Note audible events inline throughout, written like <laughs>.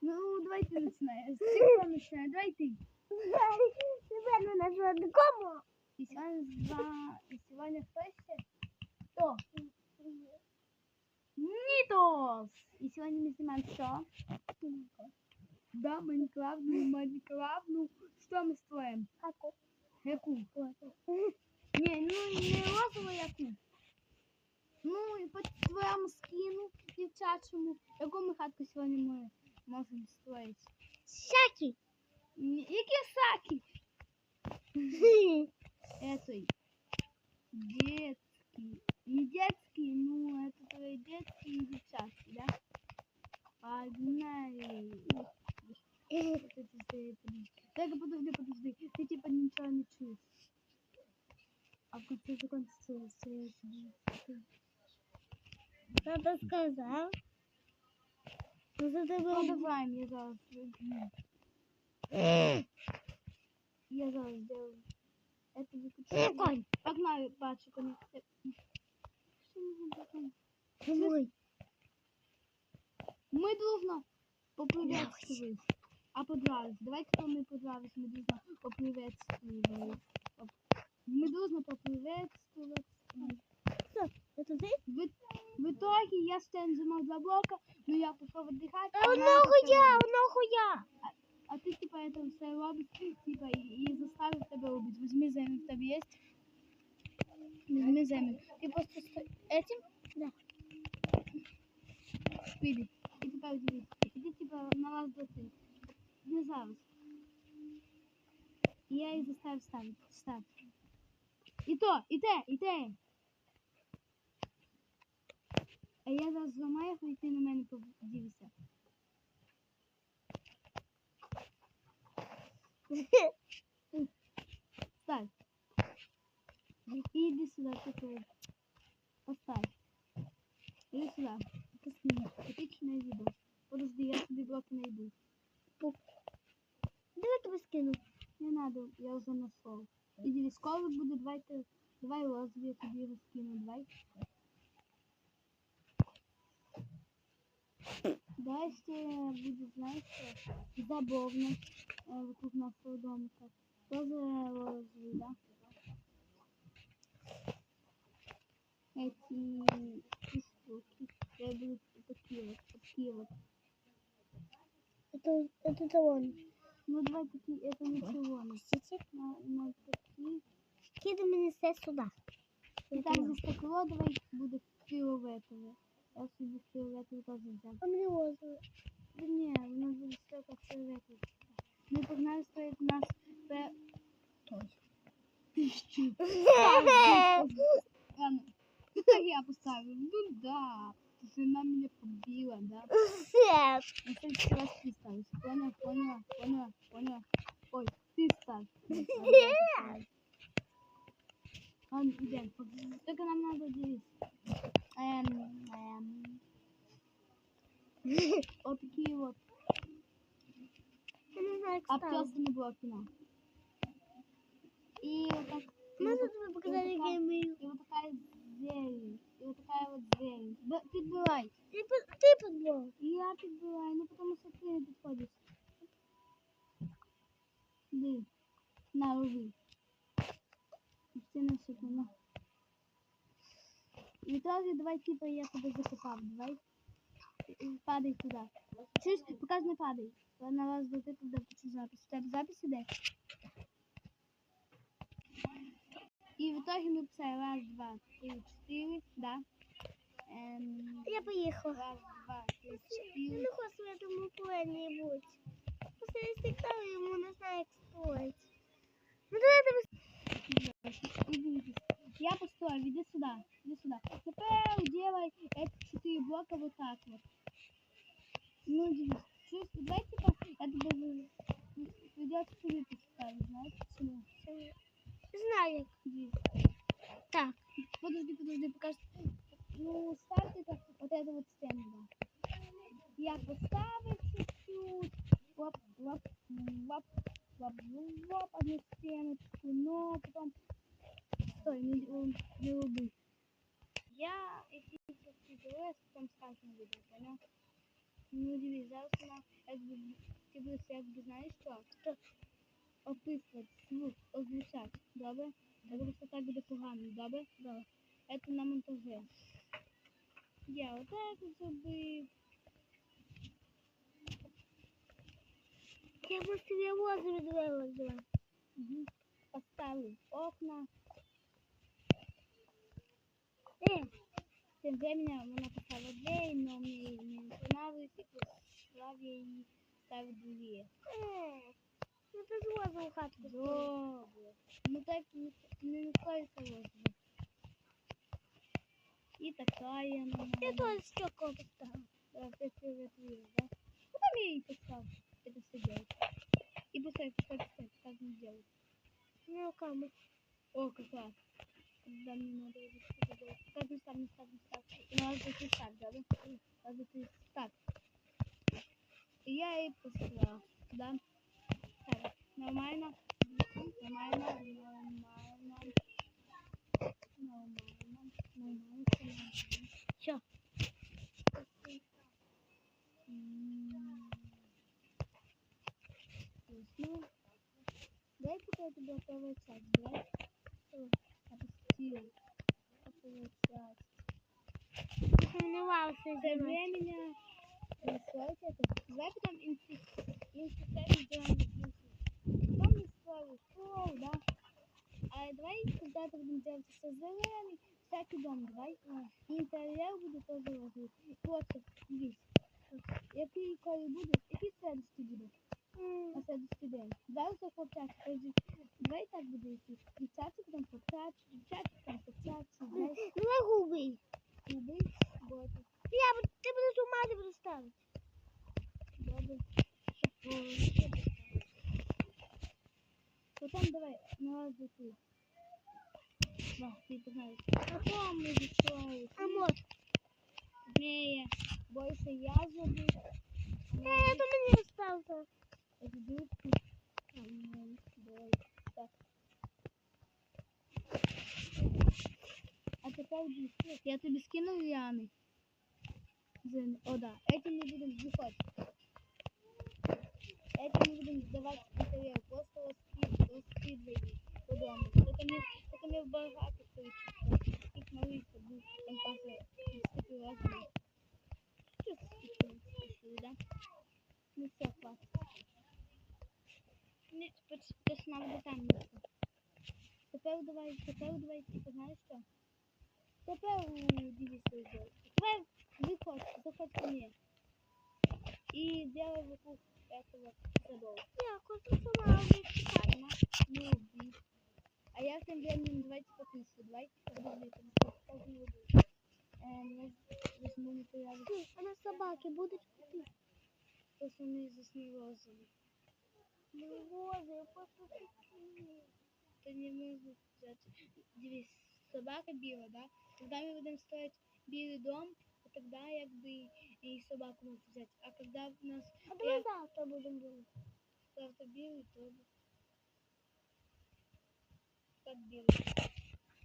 Ну, <laughs> давай ты начинаешь. Ты кто начинает? Давай ты. Тебе не назвати кому? И сегодня два... И сегодня кто еще? Кто? Нитос! И сегодня мы снимаем что? Да, Майнкрафт, ну, Майнкрафт, ну, что мы строим? Хаку. Яку? Не, ну, не розову яку. Ну, і по твоєму скину дівчачому. Яку ми хатку сьогодні ми можемо строїти? Всякий. Ні, Які саки? Этой. Детский. Не детский, ну, это твои детские и девчачки, да? Погнали. Вот эти все, подожди. Так, подожди, подожди. Ты типа ничего не чуешь. А в конце закончится все Що ти сказав? Ну, за тебе Продолжаем, я зараз. візьму. Я зараз сделаю. Это выключу. Конь. Погнали, бачу, конец. Что нужно потом? Ой. Мы должны поприветствовать. А подрались. Давайте кто мы подрались, мы должны поприветствовать. Поп- Мы должны поприветствовать. Що? Це ти? В, в итоге я стою за два блока, но я пошел отдыхать. А она одного это всё я, робить. одного я. А ты типа это все робишь, типа и, и заставит тебя убить. Возьми землю, в тебе есть? Возьми землю. Ты просто сто... этим? Да. Види. И теперь удивись. Иди типа на раз, два, три. Не зараз. И я их заставлю ставить. Ставь. І то, і те, і те. А я зараз зламаю, і ти на мене подивишся. Ставь. <laughs> И иди сюда, такой. Поставь. Иди сюда. Пусти. Эпичное видео. Подожди, я тебе блоки найду. Де я тебе скину? Не надо, я уже нашел. Иди, скоро буде, давайте, давай розові, я тобі розкину, давай. Давай ще буде, знаєш, що, забавно, е, вокруг нашого домика. Тоже розові, да? Эти эти штуки. Я буду такие вот, такие вот. Это, это то он. Ну давай такие, это ничего. не Пустите. На, на такие. Кидай мене все сюди. І так за стекло давай буде фіолетове. Я собі фіолетове теж взяв. А мені розове. Да ні, воно буде столько фіолетове. Ми погнали стоїть наш пе... Той. Тисячу. <laughs> Ладно. Так я поставлю. Ну да. Жена меня побила, да? Все. На следующий раз ты ставишь. Поняла, поняла, поняла, поняла. Ой, ты ставь. Ладно, идем. Только нам надо делить. Эм, эм. Вот такие вот Я не знаю, як ставити. обтесанные блоки нам. И вот так. и Можна вот, тобі показати, як я вмію? и вот такая зелень. И вот такая вот зелень. Да, подбивай. Ти, И в итоге давай типа я тебя закопал. Давай. И Падай туда. Чуешь? Пока не падай. На вас вот это да, почти запись. У тебя запись идет? И в итоге мы писаем раз, два, три, четыре, да? Эм, Я поїхала. раз, два, три, Я четыре. не хочу я тому коли-небудь. Просто я стікаю, йому не знаю, як строїть. Ну, давай тебе Иди, Я построю, иди сюда, иди сюда. Теперь делай эти четыре блока вот так вот. Ну. Чувствую, давай типа, это даже придется тебе поставить, знаешь почему? знаю. Так. Подожди, подожди, пока что... Ну, ставь это, вот эту вот стену, да. Я поставлю чуть-чуть. Воп, воп, воп, воп, воп, одну стеночку, но потом... Стой, не, не, не руби. Я, если сейчас потом скажем видео, понял? Ну дивись, зараз вона якби ти будеш якби знаєш що? Що описувати, слух, озвучати, добре? Я просто так буде погано, добре? Добре. Це на монтажі. Я отак от зробив. Я бы себе озеро вызвала. Угу. Поставив окна. Э, Тем временем вона поставила двері, но мне не понравилось, и послав я її ставить другие. э. Ну ты озеро в хатку. Добре. Ну так не, не настолько розове. И такая она. Я тоже стекло поставила. Да, ты фиолетовый, да? Куда я ей поставил? Это все делать. И пускай, пускай, пускай, так не делать. Ну, руками. О, как это не ставь, не ставь, не ставь. И надо зайти ставь, да? да? Надо зайти ставь. И я ей поставил, да? Так, нормально. Нормально, нормально. Нормально, нормально. Все. Дай пока я тебе готовую часть, часть. Сомневался. Тем временем настроить это. Давай потом инфекцию сделаем. Потом не строим пол, да? А давай когда-то будем делать все зеленый, всякий дом, давай. Интерьер буде тоже розовий. Просто, дивись. Який коли буде, який следующий буде? На следующий день. Зараз це хлопчачі. Да, ти погнали. Потім ми відкриваємо. А вот. Ні, бойся я зроблю. Э, это мне остался. Ждутки. Бой. Так. А тепер дивись, я тобі скинув ліани. Зен- О, да. Этим мы будем выходить. Этим мы будем сдавать интерьер. Просто раскид, раскидывать по дому. Только не, только не в багато количество. Их малыйся будет. Там тоже ступил разные. Что ступил, да? Ну все, хватит. Ні, поч- то ж нам буде там місце. Тепер давай, тепер давай, типу, знаєш що? Тепер у, дивись, що зробити. Тепер виходь, заходь ко мне. И делай вокруг этого забора. Я кое-что сама уже читаю. Ладно? Ну, убей. а я тем временем давайте пописываю. Давайте подожди, там как не буду. Я возьму материалы. Ты, а на собаке будут купить? Просто они заснули. Ну, розы, я просто. Та не можу взяти. Дивись, собака біла, да? Когда мы будем строить белый дом, то тогда якби и собаку можешь взять. А когда у нас А давай завтра будем делать. завтра белый, то так белый.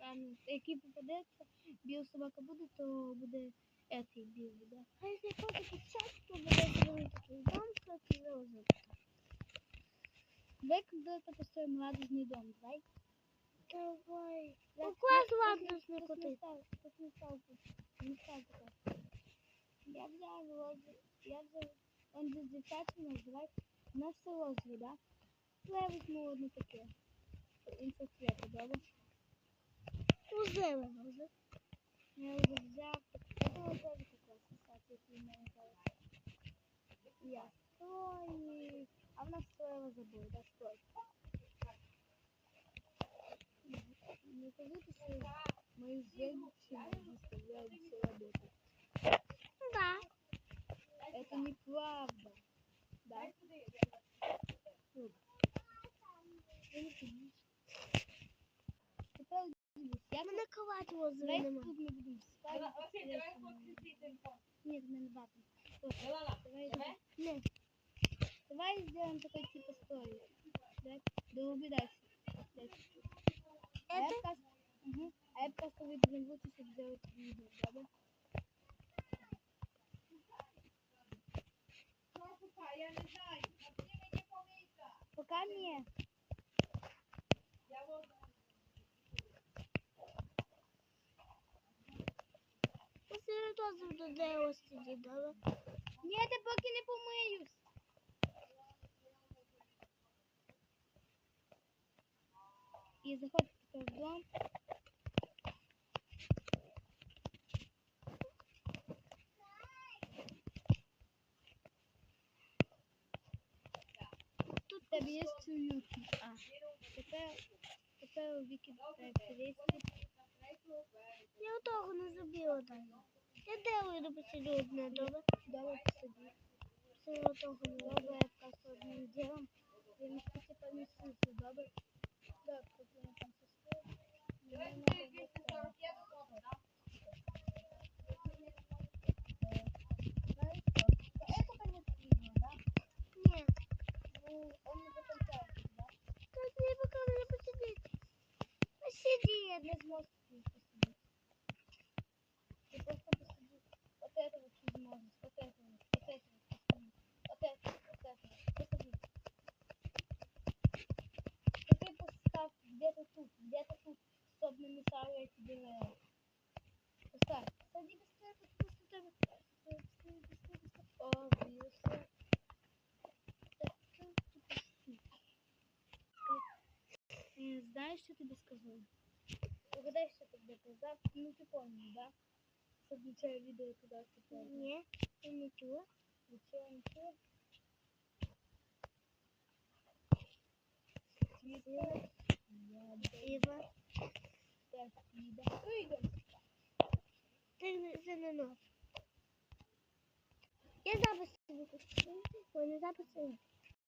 Ладно, який попадеться, біла собака буде, то буде этий білий, да? А если кто-то печать, то будет делать такой дом, кстати, розовый. Давай когда-то построим радужный дом, давай. Давай. Я- Какой я- радужный я- коты? я стал- я не стал тут. Не стал тут. Я взял розы. Я взял. Он же дівчатами, давай. У нас все розове, да? Ну, я возьму одну таке. Цвета, добре? Ну, зелено уже. Я вже взяв. Это вот тоже такой, кстати, если у меня нравится. Я строю. А в нас строила забор, да, строй. Не кажите, что мои женщины заставляют все работать. Да. Это неправда. Да? Я не я мене ковать возле Давай нема. тут не будемо спати. Окей, давай покрутити. Ні, в мене бати. Давай, давай. Ні. Давай сделаем такой типа столик. Долуби дальше. Это? Угу. А я просто а выйду на улицу, чтобы сделать видео, да? Я не знаю, а где мне помыть? Пока мне. Я вот... теж до сидіти, добре? Ні, ти поки не помиюсь. І заходь в дом. Тут тебе є цуюки. А, тепер, тепер у Віки перейти. Я того не забила далі. Я дерево йду посидю одне, добре? Добре собі. Все я того не Добре, забила. я просто одним ділом. Я не спеці понесуся, добре? Так, тут я там сестри. Мені надо вот так. Знаешь что? Это не мешало я тебе. э, Поставь. Сади быстрее, потому что тебе... Быстрее, быстрее, быстрее, быстрее. О, быстрее. Так, тут ты посиди. Е, Знаєш, що тобі сказав? Угадай, що тобі казав? Ну ти пам'ятаєш, да? Це означає відео казав, ти пам'ятаєш. Ні. Я не чула. Нічого, нічого. Світло. Я Іва. так їде. Вийдем. Ти не- це не нос. Я запис собі хочу. Вони записи.